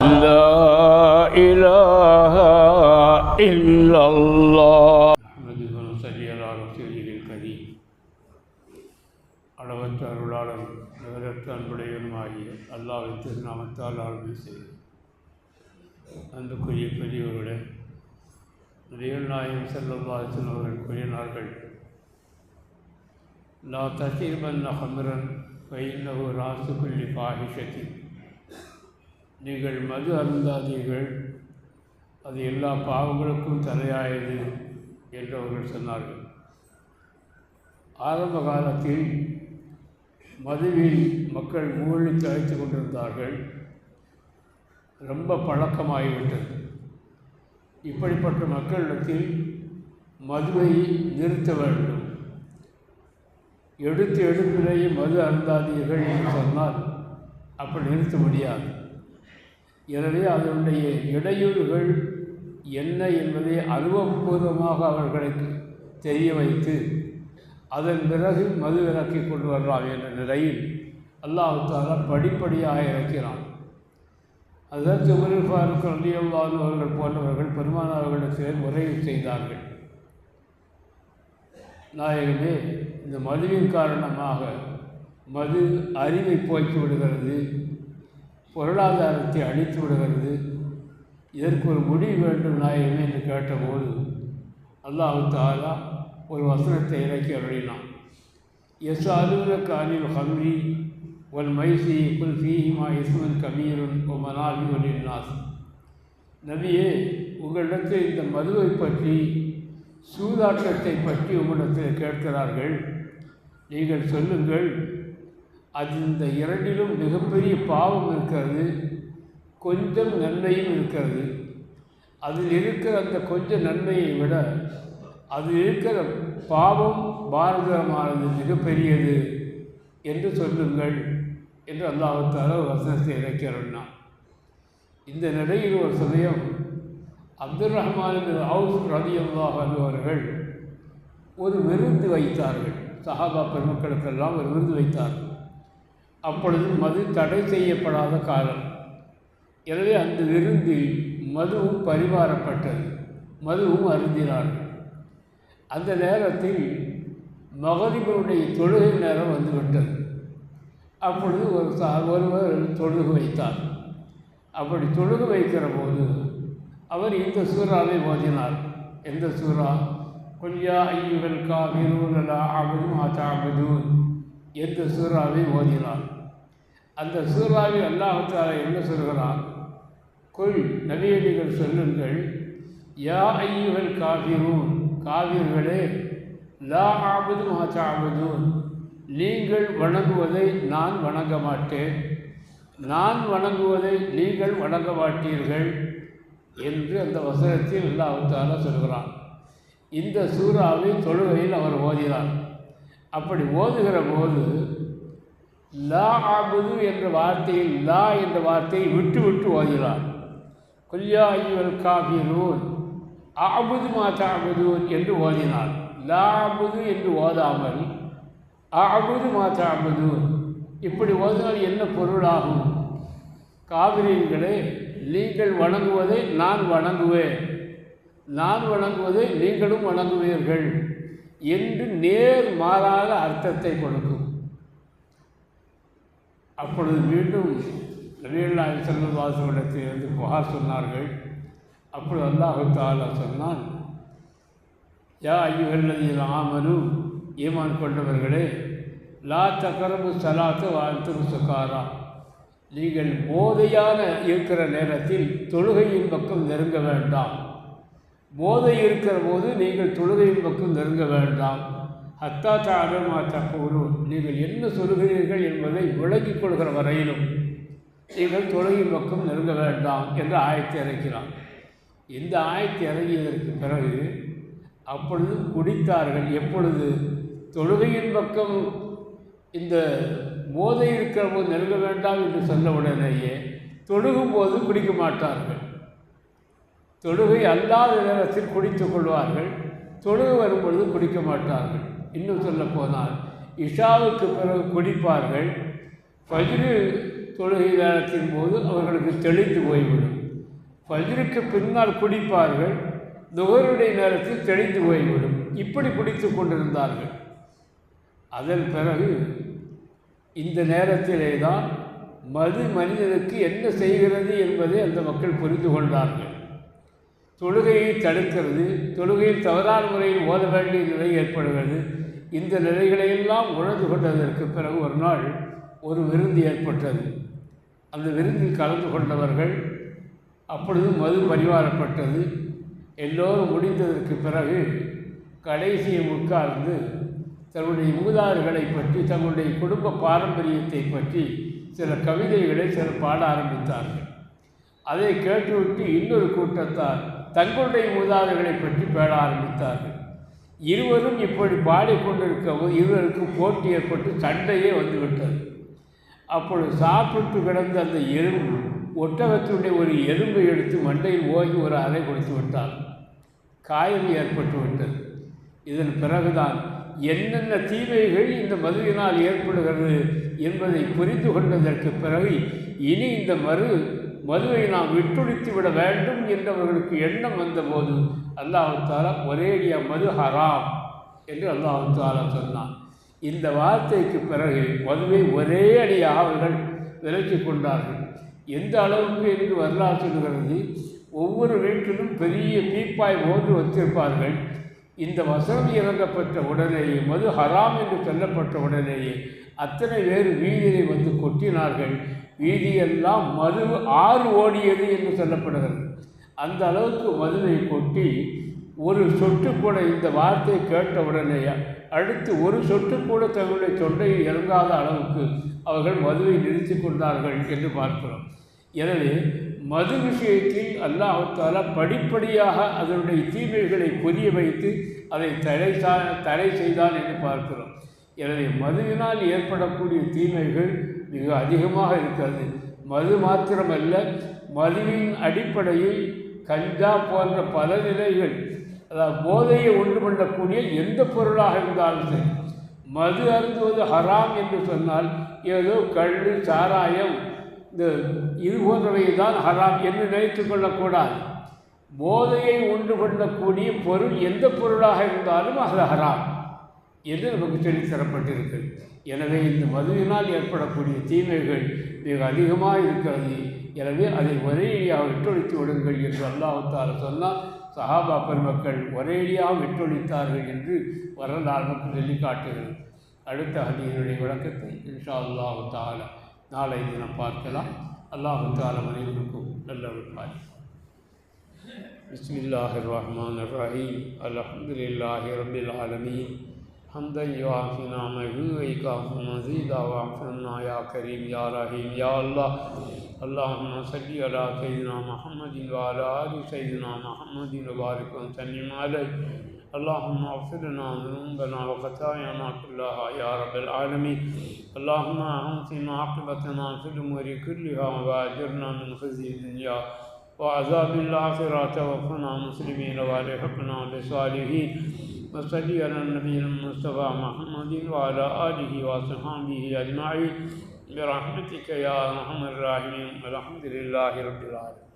لا إله إلا الله அஹமது சல்லி அலா ரசூலில் கரீம் அளவற்ற அருளாளன் நிகரற்ற அன்புடையனுமாகிய அல்லாவின் திருநாமத்தால் ஆளுமை செய்து அன்புக்குரிய பெரியவர்களே நபிகள் நாயகம் செல்லவாசன் அவர்கள் கூறினார்கள் லா தசீர்பன் ஹம்ரன் பைன்னவு ராசுக்குள்ளி பாகிஷத்தி நீங்கள் மது அருந்தாதீர்கள். அது எல்லா பாவங்களுக்கும் தலையாயது என்று அவர்கள் சொன்னார்கள். ஆரம்ப காலத்தில் மதுவில் மக்கள் மூழ்கி தழைத்து கொண்டிருந்தார்கள். ரொம்ப பழக்கமாகிவிட்டது. இப்படிப்பட்ட மக்களிடத்தில் மதுவை நிறுத்த வேண்டும். எடுத்து எடுப்பிலேயே மது அருந்தாதீர்கள் என்று சொன்னால் அப்படி நிறுத்த முடியாது. எனவே அதனுடைய இடையூறுகள் என்ன என்பதை அனுபவபூர்வமாக அவர்களுக்கு தெரிய வைத்து அதன் பிறகு மது விலக்கி கொண்டு வரலாம் என்ற நிலையில் அல்லாஹால படிப்படியாக இறக்கிறான். அதற்கு உமர் ஃபாரூக் ரலியல்லாஹு அவர்கள் போன்றவர்கள் பெருமானவர்களுக்கு முறையை செய்தார்கள். நாயகமே இந்த மதுவின் காரணமாக மது அறிவை போய்த்து விடுகிறது பொருளாதாரத்தை அழித்து விடுகிறது. இதற்கு ஒரு முடிவு வேண்டும் நாயகமே என்று கேட்டபோது அல்லாஹு தாலா ஒரு வசனத்தை இறக்கி அருளினான். எஸ் அலுவல காலில் ஹம்ரி ஒன் மைசி குல் ஃபீஹிமா இஸ்மன் கபீருன் ஒ மனாபி நபியே உங்களிடத்தில் இந்த மதுவை பற்றி சூதாட்டத்தை பற்றி உங்களிடத்தில் கேட்கிறார்கள். நீங்கள் சொல்லுங்கள் அது இந்த இரண்டிலும் மிகப்பெரிய பாவம் இருக்கிறது கொஞ்சம் நன்மையும் இருக்கிறது. அதில் இருக்கிற அந்த கொஞ்சம் நன்மையை விட அதில் இருக்கிற பாவம் பாரதமானது மிகப்பெரியது என்று சொல்லுங்கள் என்று அல்லாஹால வசனத்தை இறக்கிறான் இந்த நிலையில் ஒரு சமயம் அப்துல் ரஹ்மான் ஹவுஸ் ரவி அல்லாஹ் அவர்கள் ஒரு விருந்து வைத்தார்கள். சஹாபா பெருமக்களுக்கெல்லாம் ஒரு விருந்து வைத்தார்கள். அப்பொழுது மது தடை செய்யப்படாத காலம். எனவே அந்த விருந்தில் மதுவும் பரிமாறப்பட்டது. மதுவும் அருந்தினார்கள். அந்த நேரத்தில் மகரிபனுடைய தொழுகை நேரம் வந்துவிட்டது. அப்பொழுது ஒரு சா ஒருவர் தொழுகு வைத்தார். அப்படி தொழுகு வைக்கிற போது அவர் இந்த சூறாவை ஓதினார். எந்த சூறா? கொல்யா ஐயுகள் காவிரூலலா அபதும் ஆத்தாபதூன் என்று சூறாவை ஓதினார் அந்த சூறாவில் அல்லாஹால என்ன சொல்கிறான்? குல் நபியடிகள் சொல்லுங்கள் யா ஐயுகள் காவிரும் காவிர்களே லா ஆபது மாச்சாபதூன் நீங்கள் வணங்குவதை நான் வணங்க மாட்டேன். நான் வணங்குவதை நீங்கள் வணங்க மாட்டீர்கள் என்று அந்த வசனத்தில் அல்லாஹால சொல்கிறான். இந்த சூறாவை தொழுகையில் அவர் ஓதினார். அப்படி ஓதுகிற போது லா ஆபுது என்ற வார்த்தையில் லா என்ற வார்த்தையை விட்டு விட்டு ஓதுகிறார். கொல்யா ஐயல் காபிரூன் ஆபுது மாதாபுதூன் என்று ஓதினார். லா அபுது என்று ஓதாமல் ஆபுது மாதாபுதூன் இப்படி ஓதினால் என்ன பொருளாகும்? காவிரிகளே நீங்கள் வணங்குவதை நான் வணங்குவேன். நான் வணங்குவதை நீங்களும் வணங்குவீர்கள். என்று நேர் மாறாத அர்த்தத்தை கொடுக்கும். அப்பொழுது மீண்டும் நபியல்லாஹி செல்வவாசனிடத்தில் இருந்து புகார் சொன்னார்கள். அப்பொழுது அல்லாஹு தாலா சொன்னான் யா ஐயுகல்லதில் ஆமனு ஈமான் கொண்டவர்களே லா தக்கரபு சலாத்து வாழ்த்து சுகாரா. நீங்கள் போதையான இருக்கிற நேரத்தில் தொழுகையின் பக்கம் நெருங்க வேண்டாம். போதை இருக்கிற போது நீங்கள் தொழுகையின் பக்கம் நெருங்க வேண்டாம். ஹத்தா தாரமா தக்கூறு நீங்கள் என்ன சொல்கிறீர்கள் என்பதை விளங்கிக் கொள்கிற வரையிலும் நீங்கள் தொழுகையின் பக்கம் நெருங்க வேண்டாம் என்று ஆயத்தை இறக்கிறான் இந்த ஆயத்தை இறங்கியதற்கு பிறகு அப்பொழுது குடித்தார்கள். எப்பொழுது? தொழுகையின் பக்கம் இந்த போதை இருக்கிற போது நெருங்க வேண்டாம் என்று சொன்ன உடனேயே தொழுகும் போது குடிக்க மாட்டார்கள். தொழுகை அல்லாத நேரத்தில் குடித்து கொள்வார்கள். தொழுகை வரும்பொழுது குடிக்க மாட்டார்கள். இன்னும் சொல்ல போனால் இஷாவுக்கு பிறகு குடிப்பார்கள். ஃபஜ்ரு தொழுகை நேரத்தின் போது அவர்களுக்கு தெளிந்து போய்விடும். ஃபஜ்ருக்கு பின்னால் குடிப்பார்கள். நுகருடைய நேரத்தில் தெளிந்து போய்விடும். இப்படி குடித்து கொண்டிருந்தார்கள். அதன் பிறகு இந்த நேரத்திலே தான் மது மனிதனுக்கு என்ன செய்கிறது என்பதை அந்த மக்கள் புரிந்து கொண்டார்கள். தொழுகையை தடுக்கிறது தொழுகையில் தவறான முறையில் ஓத வேண்டிய நிலை ஏற்படுகிறது. இந்த நிலைகளையெல்லாம் உணர்ந்து கொண்டதற்கு பிறகு ஒரு நாள் ஒரு விருந்து ஏற்பட்டது. அந்த விருந்தில் கலந்து கொண்டவர்கள் அப்பொழுது மது பரிமாறப்பட்டது. எல்லோரும் முடிந்ததற்கு பிறகு கடைசியை உட்கார்ந்து தன்னுடைய மூதாறுகளை பற்றி தங்களுடைய குடும்ப பாரம்பரியத்தை பற்றி சில கவிதைகளை சிலர் பாட ஆரம்பித்தார்கள். அதை கேட்டுவிட்டு இன்னொரு கூட்டத்தார் தங்களுடைய மூதாதைகளை பற்றி பேட ஆரம்பித்தார்கள். இருவரும் இப்படி பாடிக்கொண்டிருக்கவும் இருவருக்கும் போட்டி ஏற்பட்டு சண்டையே வந்துவிட்டது. அப்பொழுது சாப்பிட்டு கிடந்த அந்த எறும்பு ஒட்டகத்தினுடைய ஒரு எறும்பை எடுத்து மண்டையில் ஓகி ஒரு அறை கொடுத்து விட்டார். காயம் ஏற்பட்டு விட்டது. இதன் பிறகுதான் என்னென்ன தீமைகள் இந்த மதுவினால் ஏற்படுகிறது என்பதை புரிந்து கொண்டதற்கு பிறகு இனி இந்த மறு மதுவை நாம் விட்டுடித்து விட வேண்டும் என்றவர்களுக்கு எண்ணம் வந்தபோது அல்லாஹு தாலா ஒரேடியா மது ஹராம் என்று அல்லாஹுதாரா சொன்னான். இந்த வார்த்தைக்கு பிறகு மதுவை ஒரே அடியாக அவர்கள் விலக்கி கொண்டார்கள். எந்த அளவுக்கு என்று வரலாறு சொல்கிறது ஒவ்வொரு வீட்டிலும் பெரிய பீப்பாய் போன்று வச்சிருப்பார்கள். இந்த வசனம் இறங்கப்பட்ட உடனேயே மது ஹராம் என்று சொல்லப்பட்ட உடனேயே அத்தனை பேர் வீதியை வந்து கொட்டினார்கள். வீதியெல்லாம் மது ஆறு ஓடியது என்று சொல்லப்படுகிறது. அந்த அளவுக்கு மதுவை கொட்டி ஒரு சொட்டு கூட இந்த வார்த்தையை கேட்ட உடனேயே அடுத்து ஒரு சொட்டு கூட தங்களுடைய தொண்டையில் இறங்காத அளவுக்கு அவர்கள் மதுவை நிறுத்தி கொண்டார்கள் என்று பார்க்கிறோம். எனவே மது விஷயத்தில் அல்லாஹால படிப்படியாக அதனுடைய தீமைகளை புரிய வைத்து அதை தடை சா தடை செய்தான் என்று பார்க்கிறோம். எனவே மதுவினால் ஏற்படக்கூடிய தீமைகள் மிக அதிகமாக இருக்கிறது. மது மாத்திரமல்ல மதுவின் அடிப்படையில் கஞ்சா போன்ற பல நிலைகள் அதாவது போதையை உண்டு பண்ணக்கூடிய எந்த பொருளாக இருந்தாலும் சரி மது அருந்துவது ஹராம் என்று சொன்னால் ஏதோ கல் சாராயம் இந்த இது போன்றவை தான் ஹராம் என்று நினைத்து கொள்ளக்கூடாது. போதையை உண்டு பண்ணக்கூடிய பொருள் எந்த பொருளாக இருந்தாலும் அது ஹராம். என்று நமக்கு சொல்லித் தரப்பட்டிருக்கு எனவே இந்த மதுவினால் ஏற்படக்கூடிய தீமைகள் மிக அதிகமாக இருக்கிறது எனவே அதை ஒரேடியாக விட்டொழித்து விடுங்கள் என்று அல்லாஹால சொன்னால் சஹாபா பெருமக்கள் ஒரேடியாக விட்டொழித்தார்கள் என்று வரலாறு நமக்கு சொல்லி காட்டுகிறது அடுத்த ஹதீனுடைய விளக்கத்தை இன்ஷா அல்லாஹு தாலா நாளை தினம் பார்க்கலாம் அல்லாஹு தாலா அனைவருக்கும் நல்லவர்கள் بسم الله الرحمن الرحيم الحمد لله رب العالمين حمدا يوافي نعمه ويكافئ مزيدا واغفرنا يا كريم يا رحيم يا الله. اللهم صل على سيدنا محمد وعلى آل سيدنا محمد وبارك وسلم عليه. اللهم اغفر لنا ذنوبنا وخطايانا كلها يا رب العالمين. اللهم احسن عاقبتنا في الأمور كلها وأجرنا من خزي الدنيا وعذاب الآخرة. توفنا مسلمين وألحقنا بالصالحين. وصلي على النبي المصطفى محمد وعلى آله وصحبه أجمعين. برحمتك يا أرحم الراحمين. والحمد لله رب العالمين.